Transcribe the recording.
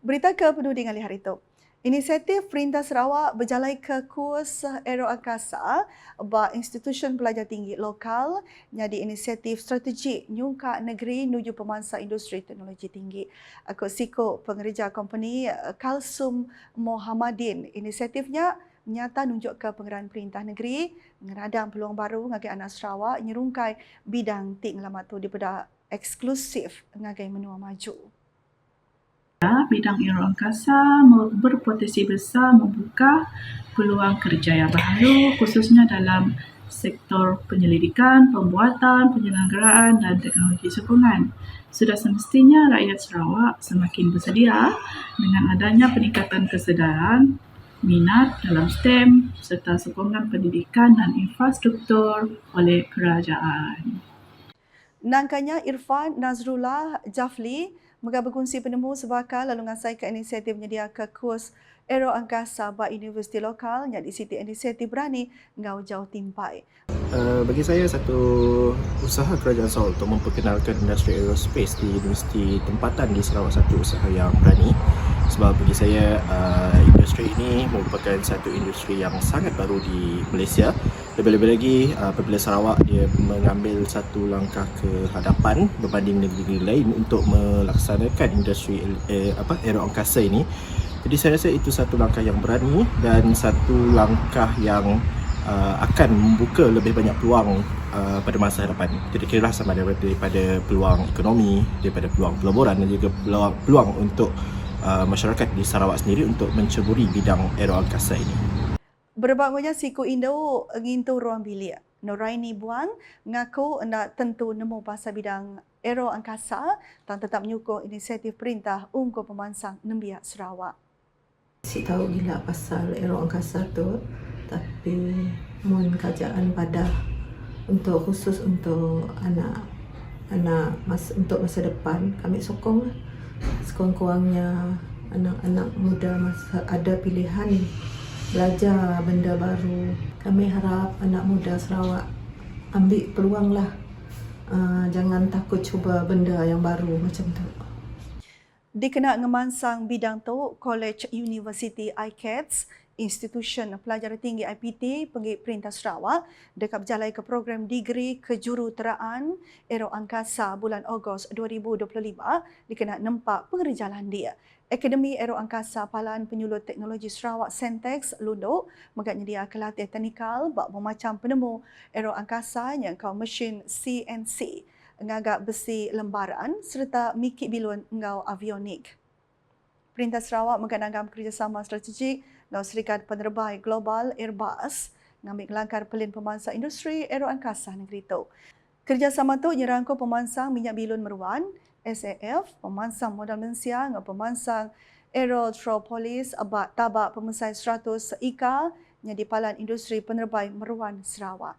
Berita ke penuding hari itu. Inisiatif Perintah Sarawak berjalan ke kurs aero angkasa ba institusi pelajar tinggi lokal jadi inisiatif strategik nyungka negeri menuju pemansa industri teknologi tinggi. Aku siko pengerja company Kalsum Mohammadin. Inisiatifnya nyata nunjuk ke pengeran perintah negeri mengeradang peluang baru ngagi anak Sarawak nyerungkai bidang ting lama tu daripada eksklusif ngagi menua maju bidang aeroangkasa berpotensi besar membuka peluang kerja yang baru khususnya dalam sektor penyelidikan, pembuatan, penyelenggaraan dan teknologi sokongan. Sudah semestinya rakyat Sarawak semakin bersedia dengan adanya peningkatan kesedaran, minat dalam STEM serta sokongan pendidikan dan infrastruktur oleh kerajaan. Nangkanya Irfan Nazrullah Jafli Megah berkongsi penemu sebakal lalu ngasai ke inisiatif menyediakan kurs Aero Angkasa ba Universiti Lokal yang di Siti Inisiatif Berani ngau jauh timpai. Uh, bagi saya satu usaha kerajaan Sarawak untuk memperkenalkan industri aerospace di universiti tempatan di Sarawak satu usaha yang berani sebab bagi saya uh, industri ini merupakan satu industri yang sangat baru di Malaysia lebih-lebih lagi uh, apabila Sarawak dia mengambil satu langkah ke hadapan berbanding negeri-negeri lain untuk melaksanakan industri eh, apa aero angkasa ini jadi saya rasa itu satu langkah yang berani dan satu langkah yang uh, akan membuka lebih banyak peluang uh, pada masa hadapan. Jadi kira sama daripada, daripada peluang ekonomi, daripada peluang pelaburan dan juga peluang, peluang untuk Uh, masyarakat di Sarawak sendiri untuk menceburi bidang aero angkasa ini. Berbangnya siku Indo ngintu ruang bilik. Noraini Buang mengaku nak tentu nemu pasal bidang aero angkasa dan tetap menyokong inisiatif perintah untuk pemansang Nembiak Sarawak. Si tahu gila pasal aero angkasa tu tapi mohon kerajaan pada untuk khusus untuk anak anak mas, untuk masa depan kami sokong lah sekurang-kurangnya anak-anak muda masa ada pilihan belajar benda baru. Kami harap anak muda Sarawak ambil peluang lah. Uh, jangan takut cuba benda yang baru macam tu. Dikena ngemansang bidang tu College University ICATS Institution Pelajar Tinggi IPT Penggik Perintah Sarawak dekat berjalan ke program degree kejuruteraan Aero Angkasa bulan Ogos 2025 dikena nempak pengerjalan dia. Akademi Aero Angkasa Palan Penyulut Teknologi Sarawak Sentex Lundo mengat dia kelatih teknikal bak memacam penemu aero angkasa yang kau mesin CNC ngagak besi lembaran serta mikik bilun ngau avionik. Perintah Sarawak mengadangkan kerjasama strategik dengan Serikat Penerbang Global Airbus mengambil langkah pelin pemansang industri aero angkasa negeri itu. Kerjasama itu nyerangkau pemansang minyak bilun meruan, SAF, pemansang modal Malaysia dengan pemansang Aerotropolis abad tabak pemesai 100 IKA yang di Palan Industri Penerbang Meruan Sarawak.